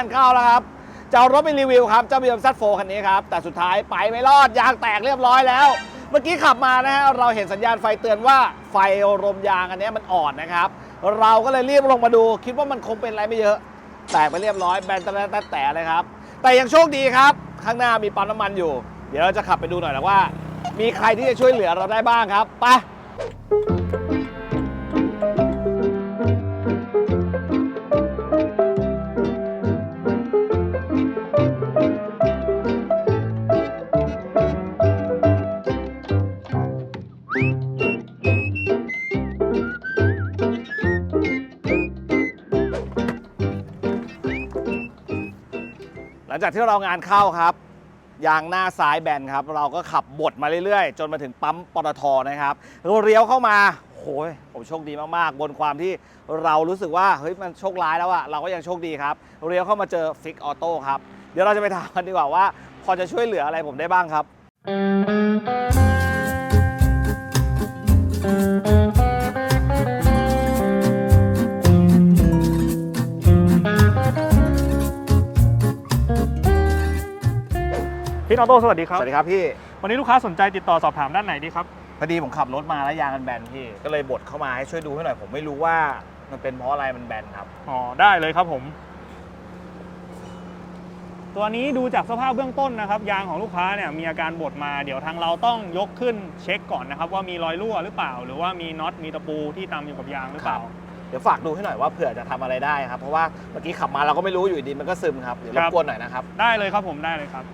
านเข้าแล้วครับจะเอารถไปรีวิวครับเจ้า b m z 4คันนี้ครับ แต่สุดท้ายไปไม่รอดยางแตกเรียบร้อยแล้ว เมื่อกี้ขับมานะฮะเราเห็นสัญญาณไฟเตือนว่าไฟลมยางอันนี้มันอ่อนนะครับ เราก็เลยรีบลงมาดู คิดว่ามันคงเป็นอะไรไม่เยอะ แตกไปเรียบร้อยแบนต่แต่แต่เลยครับ แต่ยังโชคดีครับ ข้างหน้ามีปั๊มน้ำมันอยู่ เดี๋ยวเราจะขับไปดูหน่อยนะว่า มีใครที่จะช่วยเหลือเราได้บ้างครับไป งจากที่เรางานเข้าครับยางหน้าซ้ายแบนครับ เราก็ขับบดมาเรื่อยๆ จนมาถึงปั๊มปตทนะครับเราเลี้ยวเข้ามาโอ้ยผมโชคดีมากๆ บนความที่เรารู้สึกว่าเฮ้ยมันโชคร้ายแล้วอะเราก็ยังโชคดีครับเลี้ยวเข้ามาเจอฟิกออโต้ครับ เดี๋ยวเราจะไปถามกันดีกว่าว่า พอจะช่วยเหลืออะไรผมได้บ้างครับ พี่ออโต้สวัสดีครับ สวัสดีครับพี่ วันนี้ลูกค้าสนใจติดต่อสอบถามด้านไหนดีครับ พอดีผมขับรถมาแล้วยางมันแบนพี่ ก็เลยบดเข้ามาให้ช่วยดูให้หน่อย ผมไม่รู้ว่ามันเป็นเพราะอะไรมันแบนครับ อ๋อ ได้เลยครับผม ตัวนี้ดูจากสภาพเบื้องต้นนะครับ ยางของลูกค้าเนี่ยมีอาการบดมา เดี๋ยวทางเราต้องยกขึ้นเช็คก่อนนะครับ ว่ามีรอยรั่วหรือเปล่า หรือว่ามีน็อตมีตะปูที่ตามอยู่กับยางหรือเปล่า เดี๋ยวฝากดูให้หน่อยว่าเผื่อจะทำอะไรได้ครับ เพราะว่าเมื่อกี้ขับมาเราก็ไม่รู้อยู่ดีมันก็ซึมครับ เดี๋ยวรครับบกวนหน่อยนะครับ ได้เลยครับผมได้เลยครับ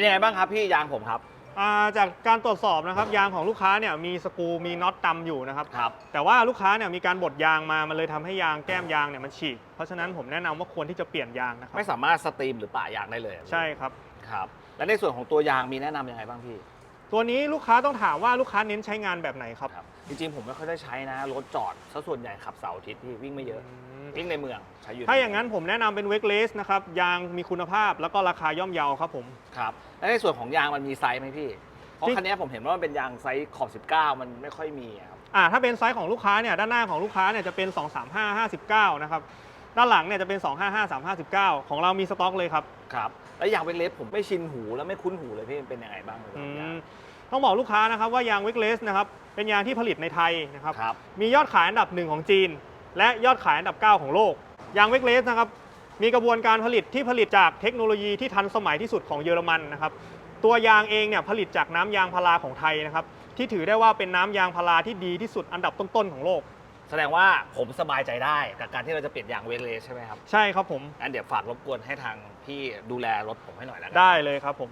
เป็นยังไงบ้างครับพี่ยางผมครับ อ่าจากการตรวจสอบนะครับยางของลูกค้าเนี่ยมีสกรูมีน็อตดำอยู่นะครับ ครับ แต่ว่าลูกค้าเนี่ยมีการบดยางมา มันเลยทำให้ยางแก้มยางเนี่ยมันฉีก เพราะฉะนั้นผมแนะนำว่าควรที่จะเปลี่ยนยางนะครับ ไม่สามารถสตรีมหรือป่ายางได้เลยใช่ครับ ครับ และในส่วนของตัวยางมีแนะนำยังไงบ้างพี่ ตัวนี้ลูกค้าต้องถามว่าลูกค้าเน้นใช้งานแบบไหนครับ ครับ จริงๆ ผมไม่ค่อยได้ใช้นะ รถจอดซะส่วนใหญ่ขับเสาร์อาทิตย์พี่วิ่งไม่เยอะวิ่งในเมืองใช้อยู่ถ้าอย่างนั้นผมแนะนำเป็นเวกเลสนะครับ ยางมีคุณภาพแล้วก็ราคาย่อมเยาครับผม ครับและในส่วนของยางมันมีไซส์ไหมพี่เพราะที่คันนี้ผมเห็นว่ามันเป็นยางไซส์ขอบ 19 มันไม่ค่อยมีอะครับอ่าถ้าเป็นไซส์ของลูกค้าเนี่ยด้านหน้าของลูกค้าเนี่ยจะเป็น 235 59 นะครับ ด้านหลังเนี่ยจะเป็น 255 359 ของเรามีสต็อกเลยครับครับ แล้วยางเวกเลสผมไม่ชินหูแล้วไม่คุ้นหูเลยพี่มันเป็นยังไงบ้างอืม ต้องบอกลูกค้านะครับว่ายางเวกเลสนะครับเป็นยางที่ผลิตในไทยนะครับครับ มียอดขายอันดับหนึ่งของจีน และยอดขายอันดับ 9 ของโลก ยางเวกเลสนะครับมีกระบวนการผลิตที่ผลิตจากเทคโนโลยีที่ทันสมัยที่สุดของเยอรมันนะครับตัวยางเองเนี่ยผลิตจากน้ำยางพาราของไทยนะครับที่ถือได้ว่าเป็นน้ำยางพาราที่ดีที่สุดอันดับต้นๆของโลก แสดงว่าผมสบายใจได้กับการที่เราจะเปลี่ยนยางเวกเลสใช่ไหมครับใช่ครับผมงั้นเดี๋ยวฝากรบกวนให้ทางพี่ดูแลรถผมให้หน่อยแล้วกัน ได้เลยครับผม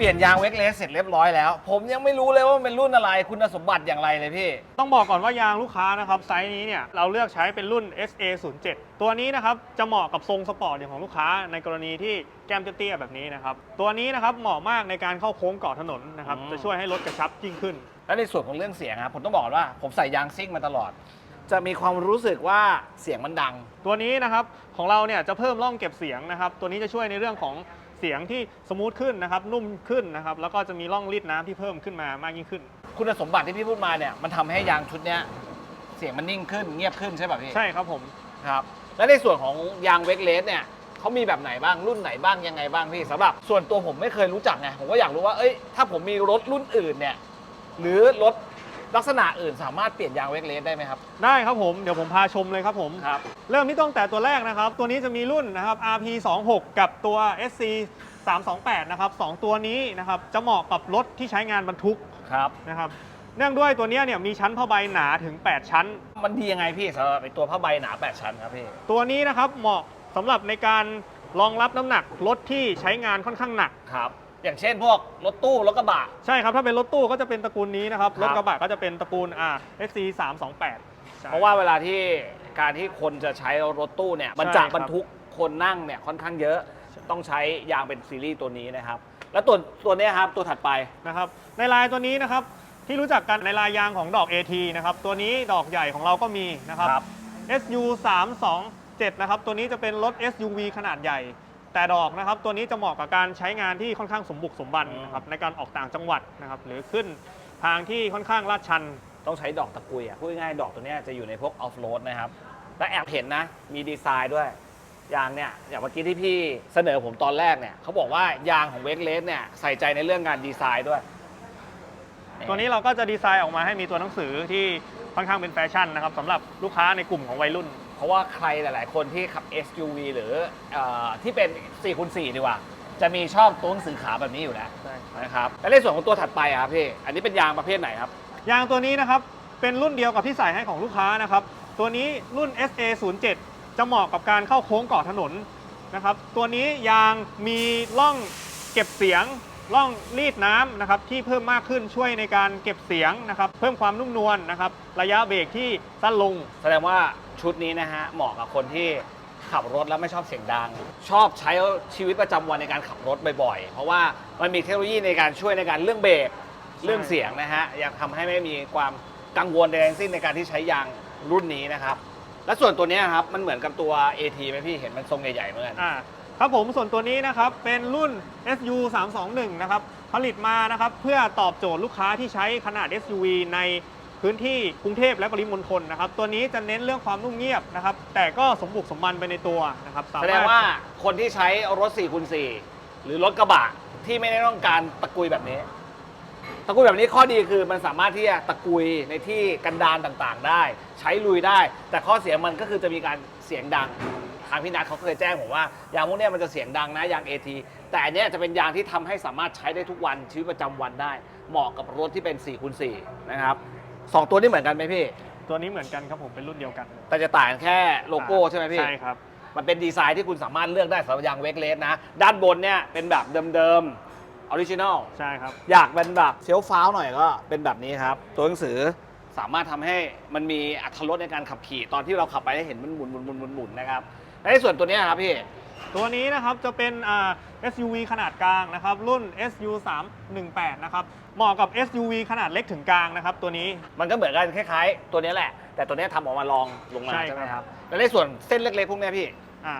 ปลี่ยนยางเวกเลสเสร็จเรียบร้อยแล้ว ผมยังไม่รู้เลยว่ามันเป็นรุ่นอะไรคุณสมบัติอย่างไรเลยพี่ ต้องบอกก่อนว่ายางลูกค้านะครับไซส์นี้เนี่ยเราเลือกใช้เป็นรุ่น SA07 ตัวนี้นะครับจะเหมาะกับทรงสปอร์ตอย่างของลูกค้าในกรณีที่แก้มเตี้ยๆแบบนี้นะครับตัวนี้นะครับเหมาะมากในการเข้าโค้งเกาะถนนนะครับอืม จะช่วยให้รถกระชับยิ่งขึ้น แล้วในส่วนของเรื่องเสียงครับผมต้องบอกก่อนว่าผมใส่ยางซิ่งมาตลอด จะมีความรู้สึกว่าเสียงมันดัง ตัวนี้นะครับของเราเนี่ยจะเพิ่มร่องเก็บเสียงนะครับตัวนี้จะช่วยในเรื่องของ เสียงที่สมูทขึ้นนะครับนุ่มขึ้นนะครับแล้วก็จะมีร่องรีดน้ำที่เพิ่มขึ้นมามากยิ่งขึ้น คุณสมบัติที่พี่พูดมาเนี่ยมันทำให้ยางชุดเนี้ยเสียงมันนิ่งขึ้นเงียบขึ้นใช่ป่ะพี่ใช่ครับผม ครับและในส่วนของยางเวกเลสเนี่ยเขามีแบบไหนบ้างรุ่นไหนบ้างยังไงบ้างพี่สำหรับ ส่วนตัวผมไม่เคยรู้จักไงผมก็อยากรู้ว่าเอ้ยถ้าผมมีรถรุ่นอื่นเนี่ยหรือรถ ลักษณะอื่นสามารถเปลี่ยนยางเวกเลสได้ไหมครับ ได้ครับผม เดี๋ยวผมพาชมเลยครับผม ครับ เริ่มที่ตั้งแต่ตัวแรกนะครับ ตัวนี้จะมีรุ่นนะครับ RP 2 6 กับตัว SC 328นะครับสองตัวนี้นะครับจะเหมาะกับรถที่ใช้งานบรรทุกครับ นะครับ เนื่องด้วยตัวเนี้ยเนี่ยมีชั้นผ้าใบหนาถึง 8 ชั้น มันดียังไงพี่สำหรับไอ้ตัวผ้าใบหนา 8 ชั้นครับพี่ ตัวนี้นะครับเหมาะสำหรับในการรองรับน้ำหนักรถที่ใช้งานค่อนข้างหนัก ครับ อย่างเช่นพวกรถตู้รถกระบะ ใช่ครับ ถ้าเป็นรถตู้ก็จะเป็นตระกูลนี้นะครับ ครับ รถกระบะก็จะเป็นตระกูลอ่า FC 328ใช่เพราะว่าเวลาที่การที่คนจะใช้รถตู้เนี่ยมันใช่จะครับบรรทุกคนนั่งเนี่ยค่อนข้างเยอะต้องใช้ยางเป็นซีรีส์ตัวนี้นะครับ แล้วตัวตัวเนี้ยครับตัวถัดไป นะครับในลายตัวนี้นะครับที่รู้จักกันในลายยางของดอก AT นะครับตัวนี้ดอกใหญ่ของเราก็มีนะครับ ครับ SU 327นะครับตัวนี้จะเป็นรถ SUV ขนาดใหญ่ แต่ดอกนะครับตัวนี้จะเหมาะกับการใช้งานที่ค่อนข้างสมบุกสมบันอืมนะครับในการออกต่างจังหวัดนะครับหรือขึ้นทางที่ค่อนข้างลาดชัน ต้องใช้ดอกตะกุยอะพูดง่ายๆดอกตัวเนี้ยจะอยู่ในพวกออฟโรดนะครับ และแอบเห็นนะ มีดีไซน์ด้วย ยางเนี่ยอย่างเมื่อกี้ที่พี่เสนอผมตอนแรกเนี่ยเขาบอกว่ายางของเวกเลสเนี่ยใส่ใจในเรื่องการดีไซน์ด้วย ตัวนี้เราก็จะดีไซน์ออกมาให้มีตัวหนังสือที่ค่อนข้างเป็นแฟชั่นนะครับสำหรับลูกค้าในกลุ่มของวัยรุ่น เพราะว่าใครหลาย ๆ คนที่ขับ SUV หรือเออที่เป็น4คูณ4ดีกว่า จะมีชอบตัวหนังสือขาวแบบนี้อยู่แล้วใช่ นะครับและในส่วนของตัวถัดไปอะครับพี่อันนี้เป็นยางประเภทไหนครับ ยางตัวนี้นะครับเป็นรุ่นเดียวกับที่ใส่ให้ของลูกค้านะครับตัวนี้รุ่น SA 0 7จะเหมาะกับการเข้าโค้งเกาะถนนนะครับตัวนี้ยางมีร่องเก็บเสียงร่องรีดน้ำนะครับที่เพิ่มมากขึ้นช่วยในการเก็บเสียงนะครับเพิ่มความนุ่มนวลนะครับระยะเบรกที่สั้นลง แสดงว่า ชุดนี้นะฮะเหมาะกับคนที่ขับรถแล้วไม่ชอบเสียงดัง ชอบใช้ชีวิตประจำวันในการขับรถบ่อยๆ เพราะว่ามันมีเทคโนโลยีในการช่วยในการเรื่องเบรกเรื่องเสียงนะฮะยังทำให้ไม่มีความกังวลใดทั้งสิ้นในการที่ใช้ยางรุ่นนี้นะครับ และส่วนตัวเนี้ยครับมันเหมือนกับตัว AT ไหมพี่เห็นมันทรงใหญ่ๆเหมือนกัน อ่าครับผมส่วนตัวนี้นะครับเป็นรุ่น SU 321นะครับผลิตมานะครับเพื่อตอบโจทย์ลูกค้าที่ใช้ขนาด SUV ใน พื้นที่กรุงเทพและปริมณฑลนะครับตัวนี้จะเน้นเรื่องความนุ่มเงียบนะครับแต่ก็สมบุกสมบันไปในตัวนะครับสาแสมรถดงว่าคนที่ใช้รถ4คูณ4หรือรถกระบะที่ไม่ได้ต้องการตะกุยแบบนี้ ตะกุยแบบนี้ข้อดีคือมันสามารถที่จะตะกุยในที่กันดารต่างๆ ได้ ใช้ลุยได้ แต่ข้อเสียมันก็คือจะมีการเสียงดังทางพี่นัทเขาเคยแจ้งผมว่ายางพวกนี้มันจะเสียงดังนะยาง AT แต่อันเนี้ยจะเป็นยางที่ทำให้สามารถใช้ได้ทุกวันชีวิตประจำวันได้ เหมาะกับรถที่เป็น4คูณ4นะครับ สองตัวนี้เหมือนกันไหมพี่ ตัวนี้เหมือนกันครับผมเป็นรุ่นเดียวกันแต่จะต่างกันแค่โลโก้ใช่ไหมพี่ ใช่ครับ มันเป็นดีไซน์ที่คุณสามารถเลือกได้สำหรับยางเวกเลสนะ ด้านบนเนี่ยเป็นแบบเดิมๆออริจินอล ใช่ครับ อยากเป็นแบบเฟี้ยวฟ้าวหน่อยก็เป็นแบบนี้ครับ ตัวหนังสือสามารถทำให้มันมีอัตรสในการขับขี่ตอนที่เราขับไปได้เห็นมันหมุนหมุนหมุนหมุนหมุนนะครับและในส่วนตัวเนี้ยครับพี่ ตัวนี้นะครับจะเป็นอ่า SUV ขนาดกลางนะครับรุ่น SU 318นะครับเหมาะกับ SUV ขนาดเล็กถึงกลางนะครับตัวนี้ มันก็เหมือนกันคล้ายๆ ตัวเนี้ยแหละ แต่ตัวเนี้ยทำออกมาลองลงมาใช่ใช่ไหมคครัรับบแล้วในส่วนเส้นเล็กๆพวกเนี้ยพี่ อ่า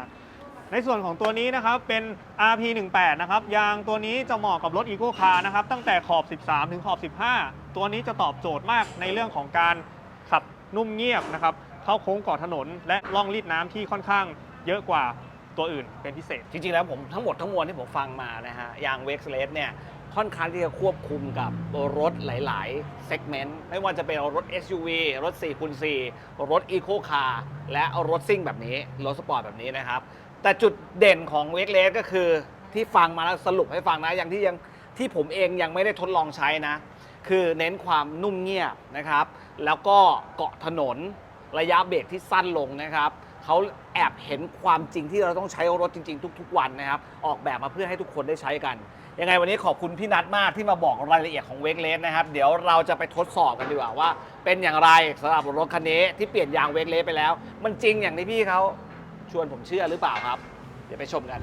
ในส่วนของตัวนี้นะครับเป็น RP18 นะครับยางตัวนี้จะเหมาะกับรถ Eco Car นะครับตั้งแต่ขอบ 13 ถึงขอบ 15 ตัวนี้จะตอบโจทย์มากในเรื่องของการขับนุ่มเงียบนะครับเข้าโค้งเกาะถนน และล่องรีดน้ำที่ค่อนข้างเยอะกว่า ตัวอื่นเป็นพิเศษ จริงๆแล้วผมทั้งหมดทั้งมวลที่ผมฟังมานะฮะอย่างเวกเลสเนี่ยค่อนข้างที่จะควบคุมกับรถหลายๆเซกเมนต์ไม่ว่าจะเป็นรถ SUV รถ4คูณ4รถ Eco Car และรถซิ่งแบบนี้ รถสปอร์ตแบบนี้นะครับ แต่จุดเด่นของเวกเลสก็คือที่ฟังมาแล้วสรุปให้ฟังนะอย่างที่ยังที่ผมเองยังไม่ได้ทดลองใช้นะ คือเน้นความนุ่มเงียบนะครับ แล้วก็เกาะถนนระยะเบรกที่สั้นลงนะครับ เขาแอบเห็นความจริงที่เราต้องใช้รถจริง ๆ ทุก ๆ วันนะครับ ออกแบบมาเพื่อให้ทุกคนได้ใช้กัน ยังไงวันนี้ขอบคุณพี่นัทมากที่มาบอกรายละเอียดของเวกเลสนะครับ เดี๋ยวเราจะไปทดสอบกันดีกว่าว่า เป็นอย่างไรสำหรับรถคันนี้ที่เปลี่ยนยางเวกเลสไปแล้ว มันจริงอย่างที่พี่เขาชวนผมเชื่อหรือเปล่าครับ เดี๋ยวไปชมกัน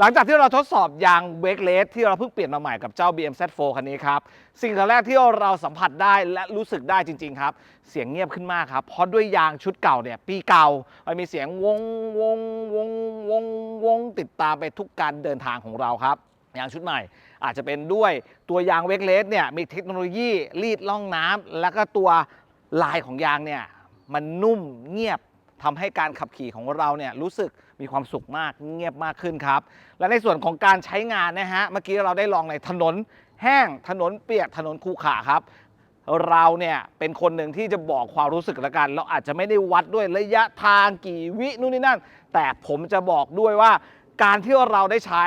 หลังจากที่เราทดสอบยางเวกเลสที่เราเพิ่งเปลี่ยนมาใหม่กับเจ้า BMZ4 คันนี้ครับ สิ่งแรกที่เราสัมผัสได้และรู้สึกได้จริง ๆ ครับ เสียงเงียบขึ้นมากครับ เพราะด้วยยางชุดเก่าเนี่ยปีเก่า มันมีเสียงวงวงวงวงวงติดตามไปทุกการเดินทางของเราครับยางชุดใหม่ อาจจะเป็นด้วยตัวยางเวกเลสเนี่ยมีเทคโนโลยีรีดล่องน้ำแล้วก็ตัวลายของยางเนี่ยมันนุ่มเงียบ ทำให้การขับขี่ของเราเนี่ยรู้สึกมีความสุขมากเงียบมากขึ้นครับ และในส่วนของการใช้งานนะฮะเมื่อกี้เราได้ลองในถนนแห้งถนนเปียกถนนคูขระครับเราเนี่ยเป็นคนหนึ่งที่จะบอกความรู้สึกละกัน เราอาจจะไม่ได้วัดด้วยระยะทางกี่วินู่นนี่นั่น แต่ผมจะบอกด้วยว่า การที่เราได้ใช้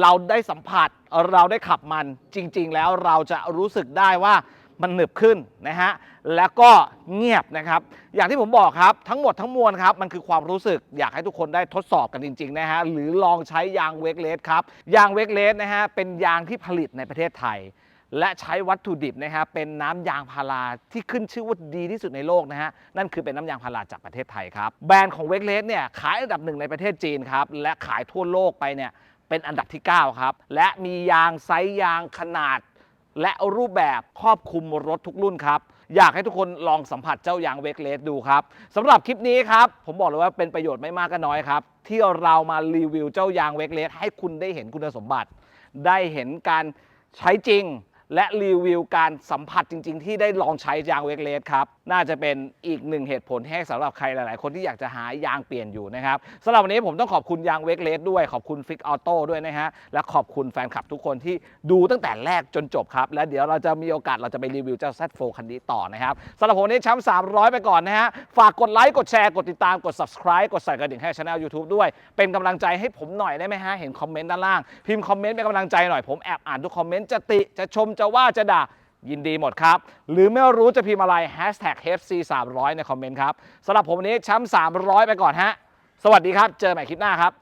เราได้สัมผัส เราได้ขับมันจริง ๆ แล้วเราจะรู้สึกได้ว่า มันหนึบขึ้นนะฮะแล้วก็เงียบนะครับ อย่างที่ผมบอกครับทั้งหมดทั้งมวลครับมันคือความรู้สึกอยากให้ทุกคนได้ทดสอบกันจริงๆนะฮะหรือลองใช้ยางเวกเลสครับยางเวกเลสนะฮะเป็นยางที่ผลิตในประเทศไทย และใช้วัตถุดิบนะครับเป็นน้ำยางพาราที่ขึ้นชื่อว่าดีที่สุดในโลกนะฮะนั่นคือเป็นน้ำยางพาราจากประเทศไทยครับแบรนด์ของเวกเลสเนี่ยขายอันดับหนึ่งในประเทศจีนครับและขายทั่วโลกไปเนี่ยเป็นอันดับที่ 9 ครับ และมียางไซส์ยางขนาด และรูปแบบครอบคลุมรถทุกรุ่นครับ อยากให้ทุกคนลองสัมผัสเจ้ายางเวกเลสดูครับสำหรับคลิปนี้ครับผมบอกเลยว่าเป็นประโยชน์ไม่มากก็น้อยครับ ที่เรามารีวิวเจ้ายางเวกเลสให้คุณได้เห็นคุณสมบัติ ได้เห็นการใช้จริง และรีวิวการสัมผัสจริง ๆ ที่ได้ลองใช้ยางเวกเลสครับน่าจะเป็นอีกหนึ่งเหตุผลให้สำหรับใครหลาย ๆ คนที่อยากจะหายางเปลี่ยนอยู่นะครับสำหรับวันนี้ผมต้องขอบคุณยางเวกเลสด้วยขอบคุณฟิกออโต้ด้วยนะฮะและขอบคุณแฟนคลับทุกคนที่ดูตั้งแต่แรกจนจบครับ และเดี๋ยวเราจะมีโอกาสเราจะไปรีวิวเจ้า Z4 คันนี้ต่อนะครับสำหรับผมนี้แชมป์300 ไปก่อนนะฮะฝากกดไลค์กดแชร์กดติดตามกด subscribe กดใส่กระดิ่งให้ช anel YouTube ด้วย เป็นกำลังใจให้ผมหน่อยได้ไหมฮะเห็นคอมเมนต์ด้านล่างพิมพ์คอมเมนต์เป็นกำลังใจหน่อยผมแอบอ่านทุกคอมเมนต์จะติจะชมจะว่าจะด่า ยินดีหมดครับ หรือไม่รู้จะพิมพ์อะไร hashtag FC 300ในคอมเมนต์ครับสำหรับผมวันนี้แชมป์300 ไปก่อนฮะ สวัสดีครับ เจอกันใหม่คลิปหน้าครับ